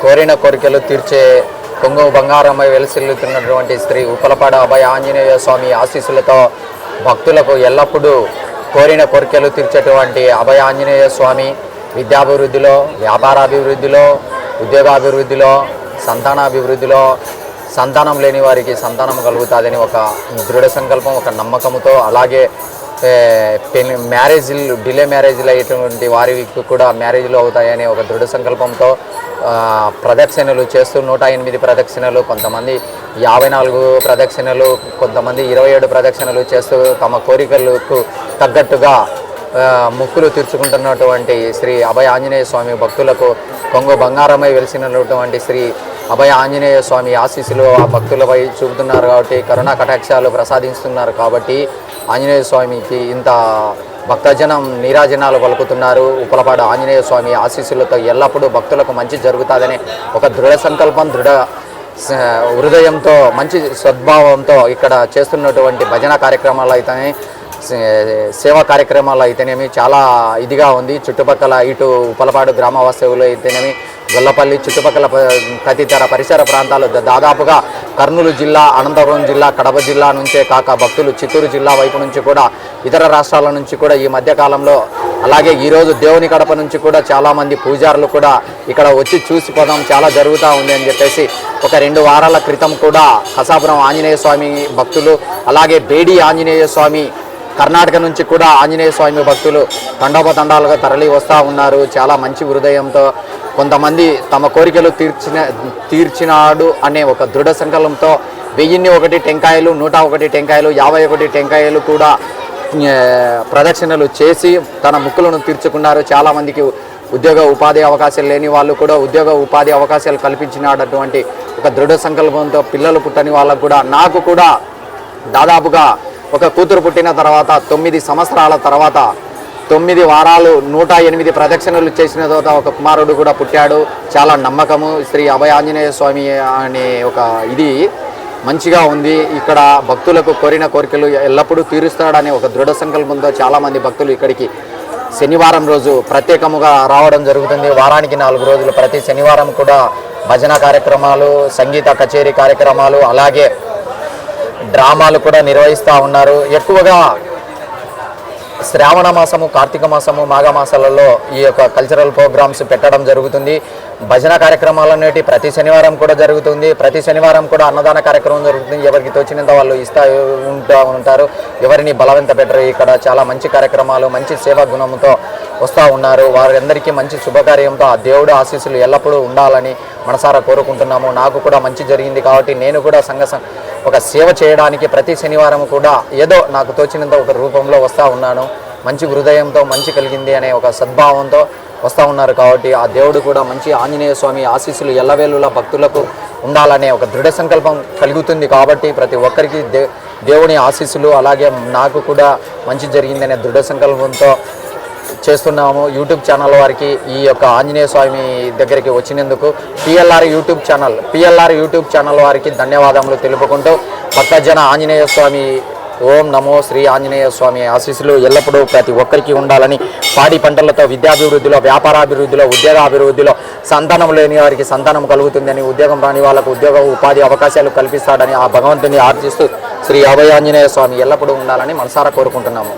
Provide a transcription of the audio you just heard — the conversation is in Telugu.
కోరిన కోరికలు తీర్చే కొంగు బంగారమై వెలసిల్లుతున్నటువంటి శ్రీ ఉప్పలపాడ అభయ ఆంజనేయ స్వామి ఆశీస్సులతో భక్తులకు ఎల్లప్పుడూ కోరిన కోరికలు తీర్చేటువంటి అభయ ఆంజనేయ స్వామి విద్యాభివృద్ధిలో వ్యాపారాభివృద్ధిలో ఉద్యోగాభివృద్ధిలో సంతానాభివృద్ధిలో సంతానం లేని వారికి సంతానం కలుగుతుందని ఒక దృఢ సంకల్పం ఒక నమ్మకంతో అలాగే పెళ్ళి మ్యారేజ్లు డిలే మ్యారేజ్లు అయ్యేటువంటి వారికి కూడా మ్యారేజ్లు అవుతాయనే ఒక దృఢ సంకల్పంతో ప్రదక్షిణలు చేస్తూ నూట ఎనిమిది ప్రదక్షిణలు కొంతమంది యాభై నాలుగు ప్రదక్షిణలు కొంతమంది ఇరవై ఏడు ప్రదక్షిణలు చేస్తూ తమ కోరికలకు తగ్గట్టుగా ముక్కులు తీర్చుకుంటున్నటువంటి శ్రీ అభయ ఆంజనేయ స్వామి భక్తులకు కొంగు బంగారమై వెలిసినటువంటి శ్రీ అభయ ఆంజనేయ స్వామి ఆశీస్సులు ఆ భక్తులపై చూపుతున్నారు కాబట్టి కరుణా కటాక్షాలు ప్రసాదిస్తున్నారు కాబట్టి ఆంజనేయ స్వామికి ఇంత భక్తజనం నీరాజనాలు పలుకుతున్నారు. ఉప్పలపాడు ఆంజనేయ స్వామి ఆశీస్సులతో ఎల్లప్పుడూ భక్తులకు మంచి జరుగుతుందనే ఒక దృఢ సంకల్పం దృఢ హృదయంతో మంచి సద్భావంతో ఇక్కడ చేస్తున్నటువంటి భజన కార్యక్రమాలు అయితేనే సేవా కార్యక్రమాలు అయితేనేమి చాలా ఇదిగా ఉంది. చుట్టుపక్కల ఇటు ఉప్పలపాడు గ్రామ అయితేనేమి గొల్లపల్లి చుట్టుపక్కల తదితర పరిసర ప్రాంతాలు దాదాపుగా కర్నూలు జిల్లా అనంతపురం జిల్లా కడప జిల్లా నుంచే కాక భక్తులు చిత్తూరు జిల్లా వైపు నుంచి కూడా ఇతర రాష్ట్రాల నుంచి కూడా ఈ మధ్యకాలంలో అలాగే ఈరోజు దేవుని కడప నుంచి కూడా చాలామంది పూజారులు కూడా ఇక్కడ వచ్చి చూసిపోదాం చాలా జరుగుతూ ఉంది అని చెప్పేసి ఒక రెండు వారాల క్రితం కూడా కసాపురం ఆంజనేయ స్వామి భక్తులు అలాగే బేడి ఆంజనేయ స్వామి కర్ణాటక నుంచి కూడా ఆంజనేయ స్వామి భక్తులు తండోపతండాలుగా తరలి వస్తూ ఉన్నారు. చాలా మంచి హృదయంతో కొంతమంది తమ కోరికలు తీర్చిన తీర్చినాడు అనే ఒక దృఢ సంకల్పంతో వెయ్యిన్ని ఒకటి టెంకాయలు నూట ఒకటి టెంకాయలు యాభై ఒకటి టెంకాయలు కూడా ప్రదక్షిణలు చేసి తన ముక్కులను తీర్చుకున్నారు. చాలామందికి ఉద్యోగ ఉపాధి అవకాశాలు లేని వాళ్ళు కూడా ఉద్యోగ ఉపాధి అవకాశాలు కల్పించినటువంటి ఒక దృఢ సంకల్పంతో పిల్లలు పుట్టని వాళ్ళకు కూడా నాకు కూడా దాదాపుగా ఒక కూతురు పుట్టిన తర్వాత తొమ్మిది సంవత్సరాల తర్వాత తొమ్మిది వారాలు నూట ఎనిమిది ప్రదక్షిణలు చేసిన తర్వాత ఒక కుమారుడు కూడా పుట్టాడు. చాలా నమ్మకము. శ్రీ అభయాంజనేయ స్వామి అనే ఒక ఇది మంచిగా ఉంది. ఇక్కడ భక్తులకు కోరిన కోరికలు ఎల్లప్పుడూ తీరుస్తాడనే ఒక దృఢ సంకల్పంతో చాలామంది భక్తులు ఇక్కడికి శనివారం రోజు ప్రత్యేకముగా రావడం జరుగుతుంది. వారానికి నాలుగు రోజులు ప్రతి శనివారం కూడా భజన కార్యక్రమాలు సంగీత కచేరీ కార్యక్రమాలు అలాగే డ్రామాలు కూడా నిర్వహిస్తూ ఉన్నారు. ఎక్కువగా శ్రావణ మాసము కార్తీక మాసము మాఘ మాసాలలో ఈ యొక్క కల్చరల్ ప్రోగ్రామ్స్ పెట్టడం జరుగుతుంది. భజన కార్యక్రమాలు అనేవి ప్రతి శనివారం కూడా జరుగుతుంది. ప్రతి శనివారం కూడా అన్నదాన కార్యక్రమం జరుగుతుంది. ఎవరికి తోచినంత వాళ్ళు ఇస్తా ఉంటా ఉంటారు. ఎవరిని బలవంత పెట్టరు. ఇక్కడ చాలా మంచి కార్యక్రమాలు మంచి సేవా గుణంతో వస్తూ ఉన్నారు. వారందరికీ మంచి శుభకార్యంతో ఆ దేవుడు ఆశీస్సులు ఎల్లప్పుడూ ఉండాలని మనసారా కోరుకుంటున్నాము. నాకు కూడా మంచి జరిగింది కాబట్టి నేను కూడా సంఘ ఒక సేవ చేయడానికి ప్రతి శనివారం కూడా ఏదో నాకు తోచినంత ఒక రూపంలో వస్తూ ఉన్నాను. మంచి హృదయంతో మంచి కలిగింది అనే ఒక సద్భావంతో వస్తూ ఉన్నారు కాబట్టి ఆ దేవుడు కూడా మంచి ఆంజనేయ స్వామి ఆశీస్సులు ఎల్లవేళలా భక్తులకు ఉండాలనే ఒక దృఢ సంకల్పం కలుగుతుంది కాబట్టి ప్రతి ఒక్కరికి దే దేవుని ఆశీస్సులు అలాగే నాకు కూడా మంచి జరిగిందనే దృఢ సంకల్పంతో చేస్తున్నాము. యూట్యూబ్ ఛానల్ వారికి ఈ యొక్క ఆంజనేయ స్వామి దగ్గరికి వచ్చినందుకు PLR YouTube channel PLR YouTube channel వారికి ధన్యవాదములు తెలుపుకుంటూ భక్తజన ఆంజనేయ స్వామి ఓం నమో శ్రీ ఆంజనేయ స్వామి ఆశీస్సులు ఎల్లప్పుడూ ప్రతి ఒక్కరికి ఉండాలని పాడి పంటలతో విద్యాభివృద్ధిలో వ్యాపారాభివృద్ధిలో ఉద్యోగాభివృద్ధిలో సంతానం లేని వారికి సంతానం కలుగుతుందని ఉద్యోగం రాని వాళ్ళకు ఉద్యోగ ఉపాధి అవకాశాలు కల్పిస్తాడని ఆ భగవంతుని ఆర్జిస్తూ శ్రీ అభయ ఆంజనేయ స్వామి ఎల్లప్పుడూ ఉండాలని మనసారా కోరుకుంటున్నాము.